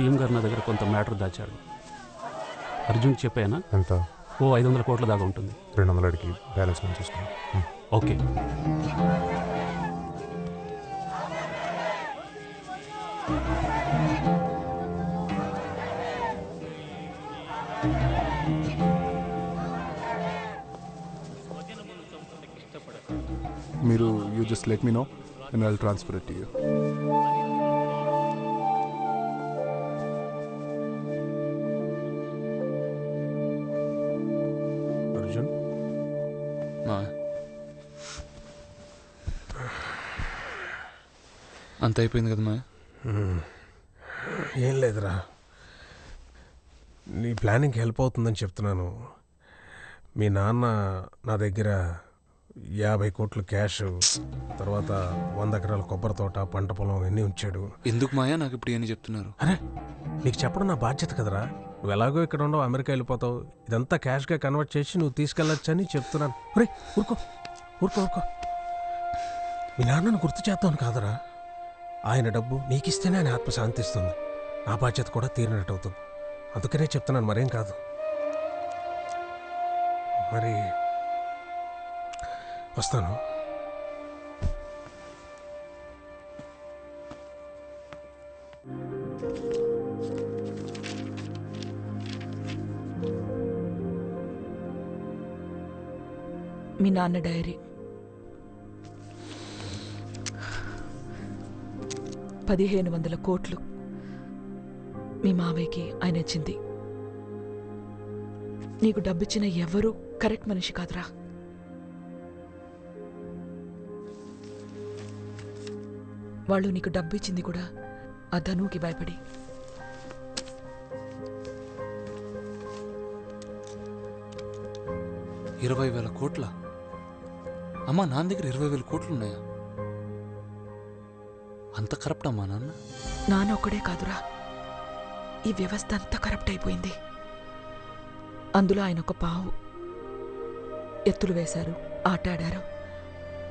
CM గారు నా దగ్గర కొంత మ్యాటర్ దాచాడు అర్జున్ చెప్పానా ఎంత? ఓ ఐదు వందల కోట్ల దాకా ఉంటుంది. రెండు వందల అడిగి బ్యాలెన్స్ మనం చూసుకున్నాం. ఓకే. మీరు you just let me know and I'll transfer it you మా అంత అయిపోయింది కదా మా ఏం లేదురా. నీ ప్లానింగ్కి హెల్ప్ అవుతుందని చెప్తున్నాను. మీ నాన్న నా దగ్గర యాభై కోట్లు క్యాష్ తర్వాత వంద ఎకరాల కొబ్బరి తోట పంట పొలం అన్నీ ఉంచాడు. ఎందుకు మాయా? నాకు ఇప్పుడు ఏం చెప్తున్నారు. అరే నీకు చెప్పడం నా బాధ్యత కదరా. నువ్వు ఎలాగో ఇక్కడ ఉండవు అమెరికా వెళ్ళిపోతావు. ఇదంతా క్యాష్గా కన్వర్ట్ చేసి నువ్వు తీసుకెళ్ళొచ్చని చెప్తున్నాను. రే ఊరుకో ఊరుకో ఊరుకో. మీ నాన్నను గుర్తు చేస్తాను కాదరా. ఆయన డబ్బు నీకిస్తేనే ఆయన ఆత్మ శాంతిస్తుంది నా బాధ్యత కూడా తీరినట్టు అవుతుంది అందుకనే చెప్తున్నాను మరేం కాదు. మరి వస్తాను. మీ నాన్న డైరీ. పదిహేను వందల కోట్లు మీ మావయ్యకి ఆయన ఇచ్చింది. నీకు డబ్బిచ్చిన ఎవరూ కరెక్ట్ మనిషి కాదురా. వాళ్ళు నీకు డబ్బు ఇచ్చింది కూడా ఆ ధనువుకి భయపడి. ఇరవై వేల కోట్ల? అమ్మా నాన్న దగ్గర ఇరవై వేల కోట్లు ఉన్నాయా అంత కరప్ట్ అమ్మా నాన్న. నాన్న ఒక్కడే కాదురా. ఈ వ్యవస్థ అంతా కరప్ట్ అయిపోయింది. అందులో ఆయన ఒక పావు ఎత్తులు వేశారు ఆట ఆడారు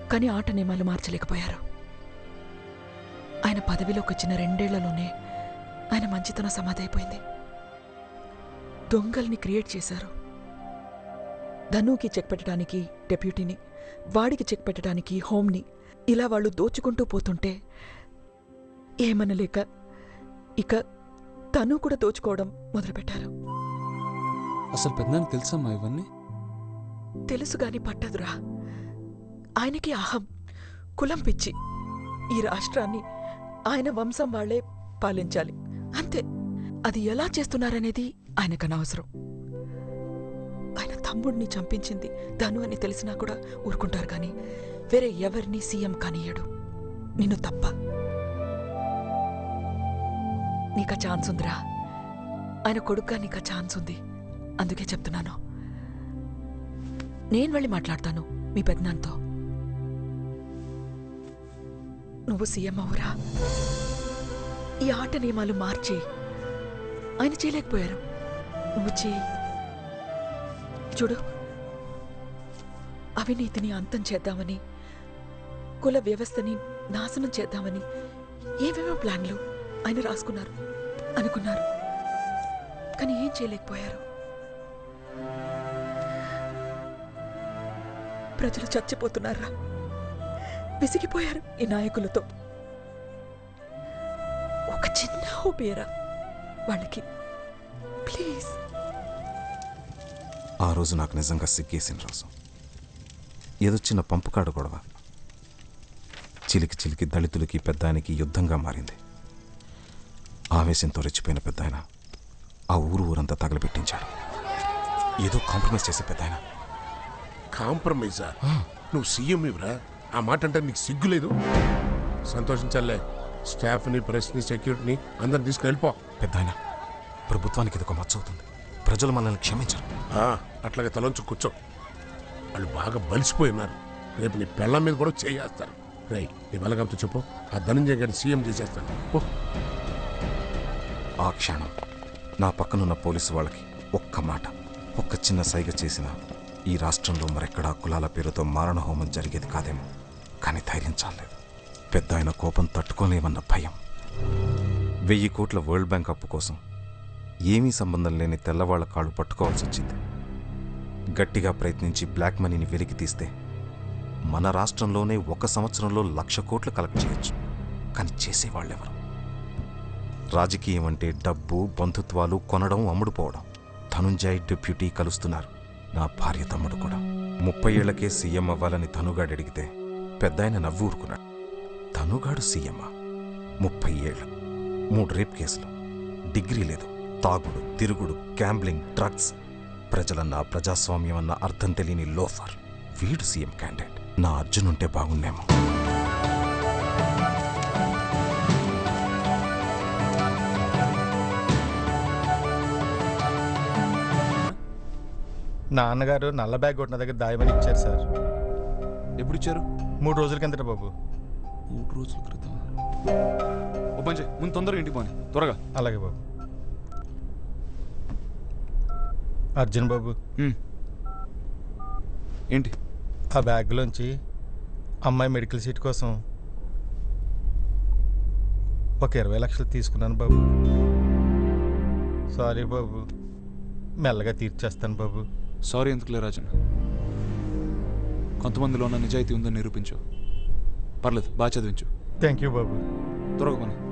కానీ ఆట నియమాలు మార్చలేకపోయారు. ఆయన పదవిలోకి వచ్చిన రెండేళ్ళలోనే ఆయన మంచితనం సమాధి అయిపోయింది. దొంగల్ని క్రియేట్ చేశారు. ధనుకి చెక్ పెట్టడానికి డెప్యూటీని వాడికి చెక్ పెట్టడానికి హోమ్ని ఇలా వాళ్ళు దోచుకుంటూ పోతుంటే ఏమనలేక ఇక తను కూడా దోచుకోవడం మొదలుపెట్టారు. అసలు పెద్దానికి తెలుసమ్మా ఇవన్నీ? తెలుసు గాని పట్టదురా. ఆయనకి అహం కులం పిచ్చి. ఈ రాష్ట్రాన్ని ఆయన వంశం వాళ్ళే పాలించాలి. అంతే. అది ఎలా చేస్తున్నారనేది ఆయనకు అనవసరం తమ్ముడిని చంపించింది ధను అని తెలిసినా కూడా ఊరుకుంటారు కానీ వేరే ఎవరిని సీఎం కానియ్యడు. నిన్ను తప్ప. నీక ఛాన్స్ ఉందిరా. ఆయన కొడుక్క నీక ఛాన్స్ ఉంది. అందుకే చెప్తున్నాను. నేను వెళ్ళి మాట్లాడతాను మీ పెద్దనాన్నతో నువ్వు సీఎం అవురా ఈ ఆట నియమాలు మార్చి ఆయన చేయలేకపోయారు. నువ్వు చేయి చూడు అవినీతిని అంతం చేద్దామని కుల వ్యవస్థని నాశనం చేద్దామని ఏవేవో ప్లాన్లు ఆయన రాసుకున్నారు అనుకున్నారు. కానీ ఏం చేయలేకపోయారు? ప్రజలు చచ్చిపోతున్నారా? విసిగిపోయారు ఈ నాయకులతో. ఒక చిన్న ఊపేరా వాళ్ళకి. ప్లీజ్. ఆ రోజు నాకు నిజంగా సిగ్గేసిన రోజు. ఏదో చిన్న పంపు కాడు గొడవ. చిలికి చిలికి దళితులకి పెద్దానికి యుద్ధంగా మారింది. ఆవేశంతో రెచ్చిపోయిన పెద్దాయన ఆ ఊరు ఊరంతా తగలబెట్టించాడు. ఏదో కాంప్రమైజ్ చేసే పెద్దాయన. కాంప్రమైజా? నువ్వు సీఎం ఇవ్వరా? ఆ మాట అంటే నీకు సిగ్గు లేదు? సంతోషించాలే. స్టాఫ్ని ప్రెస్ని సెక్యూరిటీని అందరిని తీసుకెళ్ళిపో. పెద్దాయన ప్రభుత్వానికి ఇది ఒక మచ్చవుతుంది. ప్రజలు మనల్ని క్షమించరు. అట్లాగే తలంచు కూర్చో. వాళ్ళు బాగా బలిసిపోయి ఉన్నారు. రేపు నీ పెళ్ళం మీద కూడా చేయేస్తారు. రై నీ బలగంతో చెప్పు. ఆ ధనంజయ గారిని సీఎం చేసేస్తాను. ఓ ఆ క్షణం నా పక్కనున్న పోలీసు వాళ్ళకి ఒక్క మాట ఒక్క చిన్న సైగ చేసిన ఈ రాష్ట్రంలో మరెక్కడా కులాల పేరుతో మారణహోమం జరిగేది కాదేమో. కానీ ధైర్యం చాలేదు పెద్ద ఆయన కోపం తట్టుకోలేమన్న భయం. వెయ్యి కోట్ల వరల్డ్ బ్యాంక్ అప్పు కోసం ఏమీ సంబంధం లేని తెల్లవాళ్ళ కాళ్ళు పట్టుకోవాల్సి వచ్చింది. గట్టిగా ప్రయత్నించి బ్లాక్ మనీని వెలికి తీస్తే మన రాష్ట్రంలోనే ఒక సంవత్సరంలో లక్ష కోట్లు కలెక్ట్ చేయొచ్చు. కానీ చేసేవాళ్ళెవరు? రాజకీయం అంటే డబ్బు బంధుత్వాలు కొనడం అమ్ముడుపోవడం ధనుంజయ్ డిప్యూటీ కలుస్తున్నారు. నా భార్య తమ్ముడు కూడా. ముప్పై ఏళ్ళకే సీఎం అవ్వాలని ధనుగాడు అడిగితే పెద్దాయన నవ్వు ఊరుకున్నాడు. ధనుగాడు సీఎమ్మా? ముప్పై ఏళ్ళు మూడు రేప్ కేసులు. డిగ్రీ లేదు. తాగుడు తిరుగుడు గ్యాంబ్లింగ్ డ్రగ్స్ ప్రజలన్న ప్రజాస్వామ్యం అన్న అర్థం తెలియని లోఫర్. వీడు సీఎం క్యాండిడేట్ నా అర్జున్ ఉంటే బాగుండేమో. నాన్నగారు నల్ల బ్యాగ్ కొట్టిన దగ్గర దాయమని ఇచ్చారు సార్. ఎప్పుడు ఇచ్చారు మూడు రోజుల కిందట బాబు. మూడు రోజుల క్రితం. ఓ పని చేయి ముందు తొందరగా ఇంటికి పోని. త్వరగా. అలాగే బాబు. అర్జున్ బాబు. ఏంటి? ఆ బ్యాగ్లోంచి అమ్మాయి మెడికల్ సీట్ కోసం ఒక ఇరవై లక్షలు తీసుకున్నాను బాబు. సారీ బాబు. మెల్లగా తీర్చేస్తాను బాబు. సారీ ఎందుకులే రాజన్? కొంతమందిలో ఉన్న నిజాయితీ ఉందని నిరూపించు. పర్లేదు బాగా చదివించు. థ్యాంక్ యూ బాబు. త్వరగా పని.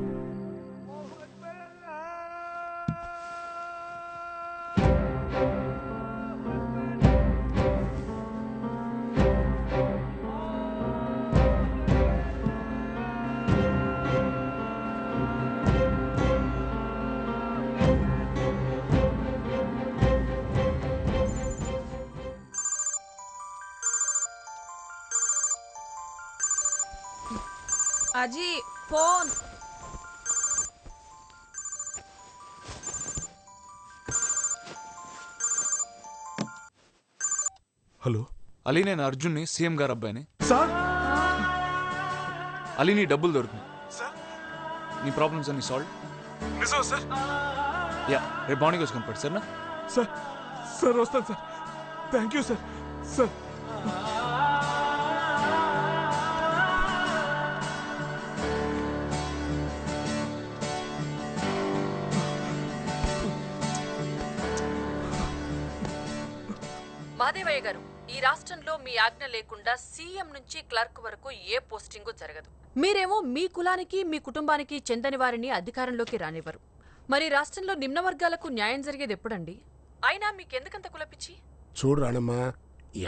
అజీ ఫోన్ హలో అలీ నేను అర్జున్ని సీఎం గారు అబ్బాయిని సార్ అలీ నీ డబ్బులు దొరుకుతుంది నీ ప్రాబ్లమ్స్ అన్ని సాల్వ్ నిజం సార్ యా రేపు మార్నింగ్ వచ్చి కనపడు సరేనా సార్ సార్ వస్తాను sir thank you sir sir ఈ రాష్ట్రంలో మీ ఆజ్ఞ లేకుండా సీఎం నుంచి క్లర్క్ వరకు ఏ పోస్టింగు జరగదు. మీరేమో మీ కులానికి మీ కుటుంబానికి చెందని వారిని అధికారంలోకి రానివ్వరు. మరి రాష్ట్రంలో నిమ్న వర్గాలకు న్యాయం జరిగేది ఎప్పుడండి? అయినా మీకెందుకంత కులపిచ్చి చూడు రాణమ్మా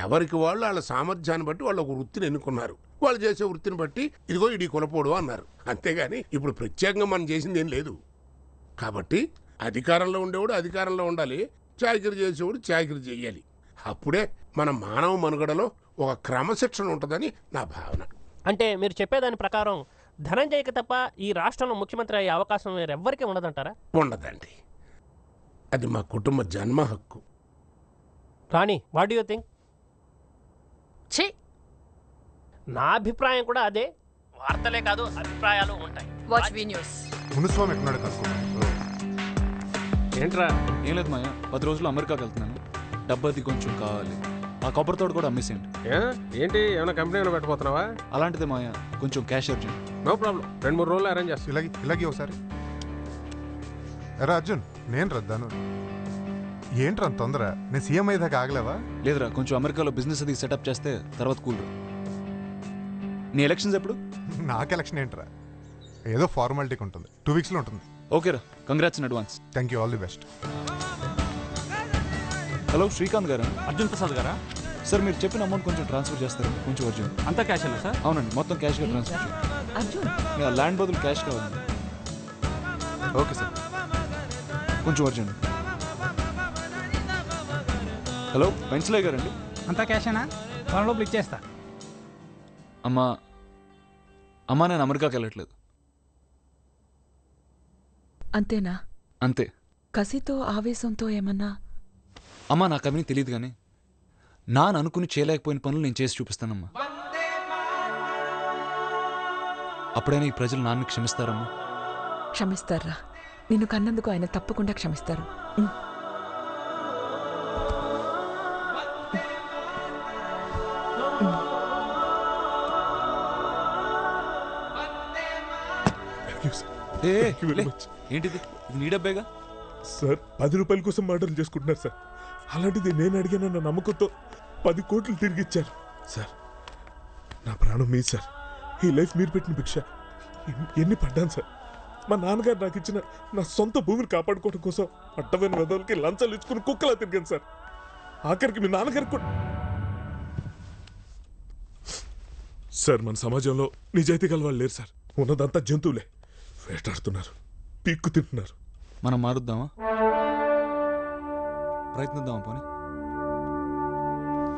ఎవరికి వాళ్ళు వాళ్ళ సామర్థ్యాన్ని బట్టి వాళ్ళు ఒక వృత్తిని ఎన్నుకున్నారు. వాళ్ళు చేసే వృత్తిని బట్టి ఇదిగో ఇడి కొలపోడు అన్నారు. అంతేగాని ఇప్పుడు ప్రత్యేకంగా మనం చేసింది ఏం లేదు. కాబట్టి అధికారంలో ఉండేవాడు అధికారంలో ఉండాలి చాకిరి చేసేవాడు చాకిరి చేయాలి. అప్పుడే మన మానవ మనుగడలో ఒక క్రమశిక్షణ ఉంటుందని నా భావన. అంటే మీరు చెప్పేదాని ప్రకారం ధనంజయ్కి తప్ప ఈ రాష్ట్రంలో ముఖ్యమంత్రి అయ్యే అవకాశం వేరెవ్వరికీ ఉండదంటారా? ఉండదండి. అది మా కుటుంబ జన్మ హక్కు. రాణి వాట్ యూ థింక్ ఛీ! నా అభిప్రాయం కూడా అదే. వార్తలే కాదు అభిప్రాయాలు ఉంటాయి. వాచ్ వి న్యూస్ మునుస్వామి కనుక్కున్నాను ఏంట్రా? ఏం లేదు మాయా. పది రోజులు అమెరికాకి వెళ్తున్నాను. డబ్బది కొంచెం కావాలి. ఆ కొబ్బరి తోట కూడా అమ్మేసేయండి. ఏ? ఏంటి? ఏమైనా కంపెనీ పెట్టబోతున్నావా అలాంటిదే మాయా కొంచెం క్యాష్ అర్జెంట్. No problem. రెండు మూడు రోజులు అరేంజ్ చేస్తాను ఇలాగే ఇలాగే ఒకసారి. ఎరా అర్జున్ నేను రద్దాను ఏంట్రా అంత తొందర? నేను సీఎం అయ్యేదాకా ఆగలేవా? లేదురా కొంచెం అమెరికాలో బిజినెస్ అది సెటప్ చేస్తే తర్వాత కూల్ నీ ఎలక్షన్స్ ఎప్పుడు? నాకు ఎలక్షన్ ఏంట్రా? ఏదో ఫార్మాలిటీకి ఉంటుంది టూ వీక్స్లో ఉంటుంది. ఓకేరా. Congrats in advance thank you all the best hello Srikanth గారా? అర్జున్ ప్రసాద్ గారా? సార్ మీరు చెప్పిన అమౌంట్ కొంచెం ట్రాన్స్ఫర్ చేస్తారు? కొంచెం అర్జెంట్ అంతా క్యాష్ అన్నా సార్? అవునండి మొత్తం క్యాష్గా ట్రాన్స్ఫర్ చేయండి. అర్జున్? ల్యాండ్ బదులు క్యాష్ కావాలి. Okay sir. కొంచెం అర్జెంట్ హలో వెన్స్లే గారండి. అంతా క్యాషేనా? వాళ్ళ లోపల ఇచ్చేస్తా. అమ్మా అమ్మా నేను అమెరికాకి వెళ్ళట్లేదు. అంతేనా? అంతే. కసితో ఆవేశంతో ఏమన్నా అమ్మా నాకు అవన్నీ తెలియదు కానీ నాన్న అనుకుని చేయలేకపోయిన పనులు నేను చేసి చూపిస్తానమ్మా. అప్పుడైనా ఈ ప్రజలు నాన్నని క్షమిస్తారమ్మా? క్షమిస్తారా? నిన్ను కన్నందుకు ఆయన తప్పకుండా క్షమిస్తారు. ఏంటిది? ఇది నీ డబ్బేగా? సార్ పది రూపాయల కోసం మర్డర్లు చేసుకుంటున్నారు సార్ అలాంటిది నేను అడిగానన్న నమ్మకంతో పది కోట్లు తిరిగి ఇచ్చారు సార్ నా ప్రాణం మీ సార్. ఈ లైఫ్ మీరు పెట్టిన భిక్ష. ఎన్ని- పడ్డాను సార్. మా నాన్నగారు నాకు ఇచ్చిన నా సొంత భూమిని కాపాడుకోవడం కోసం అట్టమైన వెదవులకి లంచాలు ఇచ్చుకుని కుక్కలా తిరిగాను సార్. ఆఖరికి మీ నాన్నగారు కూడా సార్ మన సమాజంలో నిజాయితీ గల వాళ్ళు లేరు సార్. ఉన్నదంతా జంతువులే. వేటాడుతున్నారు. పీక్కు తింటున్నారు. మనం మారుద్దామా? ప్రయత్నిద్దామా పోనీ.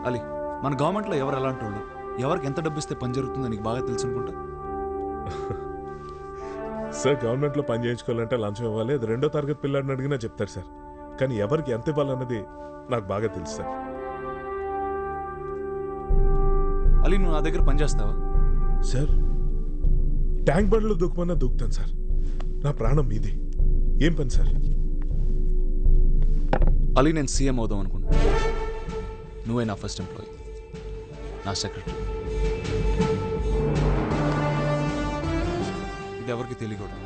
అలీ మన గవర్నమెంట్లో ఎవరు ఎలాంటి వాళ్ళు? ఎవరికి ఎంత డబ్బు ఇస్తే పని జరుగుతుందో నీకు బాగా తెలుసు అనుకుంటా? సార్ గవర్నమెంట్లో పని చేయించుకోవాలంటే లంచం ఇవ్వాలి. అది రెండో తరగతి పిల్లాడిని అడిగినా చెప్తారు సార్. కానీ ఎవరికి ఎంత ఇవ్వాలన్నది నాకు బాగా తెలుసు సార్. అలీ నువ్వు నా దగ్గర పని చేస్తావా? సార్ ట్యాంక్ బండ్లో దూకమన్నా దూకుతాను సార్. నా ప్రాణం మీది. ఏం పని సార్? అలీ నేను సీఎం అవుదాం అనుకుంటున్నా. నువ్వే నా ఫస్ట్ ఎంప్లాయీ నా సెక్రటరీ ఇది ఎవరికి తెలియకూడదు.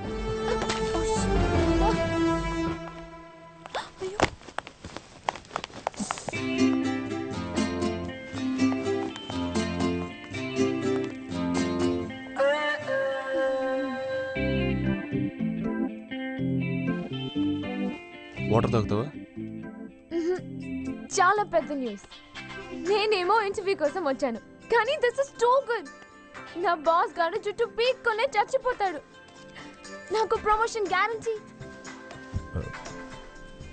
వాటర్ తాగుతావా? మ్మ్. చాలా పెద్ద న్యూస్ నేనేమో ఇంటర్వ్యూ కోసం వచ్చాను. కానీ దిస్ ఇస్ టూ గుడ్ నా బాస్ గారు జుట్టు పీక్కొనే చచ్చిపోతాడు. నాకు ప్రమోషన్ గ్యారంటీ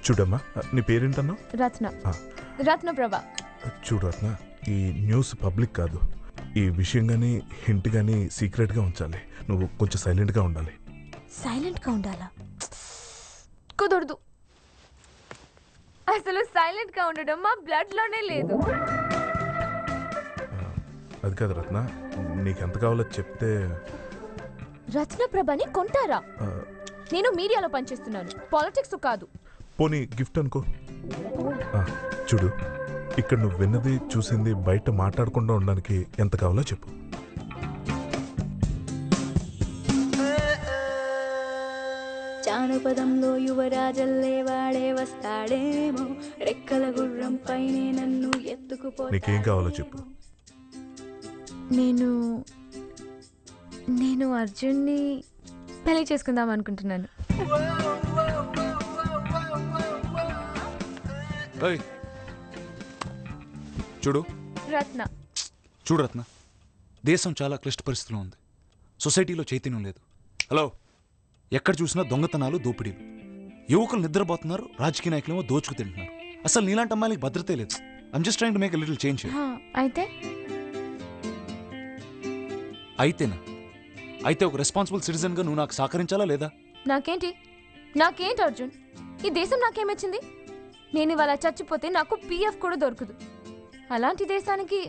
చూడమ్మా నీ పేరేంటన్నావు రత్న. రత్న ప్రభా. చూడు రత్న ఈ న్యూస్ పబ్లిక్ కాదు. ఈ విషయం కానీ హింట్ కానీ సీక్రెట్గా ఉంచాలి. నువ్వు కొంచెం సైలెంట్గా ఉండాలి. సైలెంట్గా ఉండాలా? కుదరదు. అసలు సైలెంట్గా ఉండడం మా బ్లడ్లోనే లేదు. అది కాదు రత్న నీకు ఎంత కావాలో చెప్తే రత్న ప్రభని కొంటారా నేను మీడియాలో పనిచేస్తున్నాను. పాలిటిక్స్ కాదు. పోనీ గిఫ్ట్ అనుకో. ఆ, చూడు ఇక్కడ నువ్వు విన్నది చూసింది బయట మాట్లాడకుండా ఉండడానికి ఎంత కావాలో చెప్పు. జానపదంలో యువరాజల్లే వాడే వస్తాడేమో? రెక్కల గుర్రం పైనే నన్ను ఎత్తుకుపో నీకేం కావాలో చెప్పు. నేను నేను అర్జున్ని పెళ్ళి చేసుకుందాం అనుకుంటున్నాను. ఏయ్. చూడు. రత్న. చూడు రత్న. దేశం చాలా క్లిష్ట పరిస్థితిలో ఉంది. సొసైటీలో చైతన్యం లేదు. హలో. ఎక్కడ చూసినా దొంగతనాలు దోపిడీలు. యువకులు నిద్రపోతున్నారు రాజకీయ నాయకులేమో దోచుకు తింటున్నారు. అసలు నీలాంటి అమ్మాయిలకి భద్రతే లేదు. I'm just trying to make little change అయితే? అయితేనా? అయితే ఒక రెస్పాన్సిబుల్ సిటిజన్గా నువ్వు నాకు సహకరించాలా లేదా? నాకేంటి? నాకేంటి అర్జున్? ఈ దేశం నాకేమిచ్చింది నేను ఇవాళ చచ్చిపోతే నాకు పీఎఫ్ కూడా దొరకదు. అలాంటి దేశానికి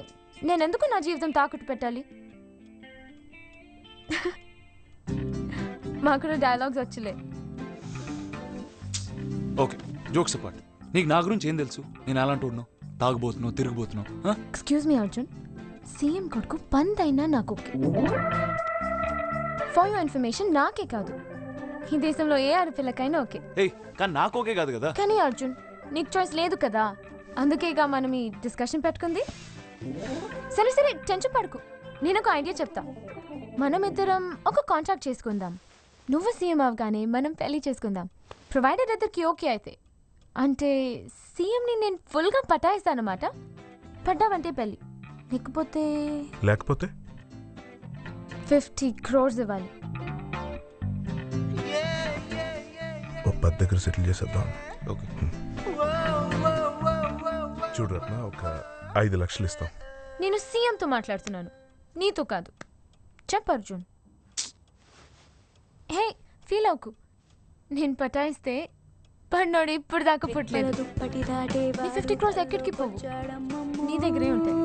నేనెందుకు నా జీవితం తాకట్టు పెట్టాలి? మాకు డైలాగ్స్ వచ్చలే. ఓకే జోక్స్ అపార్ట్ నీకు నా గురించి ఏం తెలుసు? నేను అలాంటి ఉన్నావు తాగుబోతున్నావు తిరిగిపోతున్నావు? ఎక్స్క్యూజ్ మీ అర్జున్ సీఎం కొడుకు పందైనా నాకు ఫర్ యువర్ ఇన్ఫర్మేషన్ నాకే కాదు. ఈ దేశంలో ఏ ఆడపిల్లకైనా ఓకే. ఏయ్ కానీ నాకు ఓకే కాదు కదా? కానీ అర్జున్ నీకు చాయిస్ లేదు కదా? అందుకేగా మనం ఈ డిస్కషన్ పెట్టుకుంది? సరే సరే టెన్షన్ పడుకు. నేను ఒక ఐడియా చెప్తా. మనం ఇద్దరం ఒక కాంట్రాక్ట్ చేసుకుందాం. నువ్వు సీఎం అవగానే మనం పెళ్ళి చేసుకుందాం. ప్రొవైడర్ ఇద్దరికి ఓకే అయితే. అంటే సీఎంని నేను ఫుల్గా పటాయిస్తానమాట. పడ్డావంటే పెళ్ళి లేకపోతే లేకపోతే? ఫిఫ్టీ క్రోర్స్ ఇవ్వాలి. ఓ పది దగ్గర సెటిల్ చేసేద్దాం. ఓకే. చూడు రత్న ఒక ఐదు లక్షలు ఇస్తాం. నేను సీఎంతో మాట్లాడుతున్నాను. నీతో కాదు. చెప్పు అర్జున్. హే ఫీల్ అవ్వకు. నేను పటాయిస్తే పడినోడు ఇప్పుడు దాకా పుట్టలేదు. ఫిఫ్టీ క్రోర్స్ ఎక్కడికి పోవు? నీ దగ్గరే ఉంటాయి.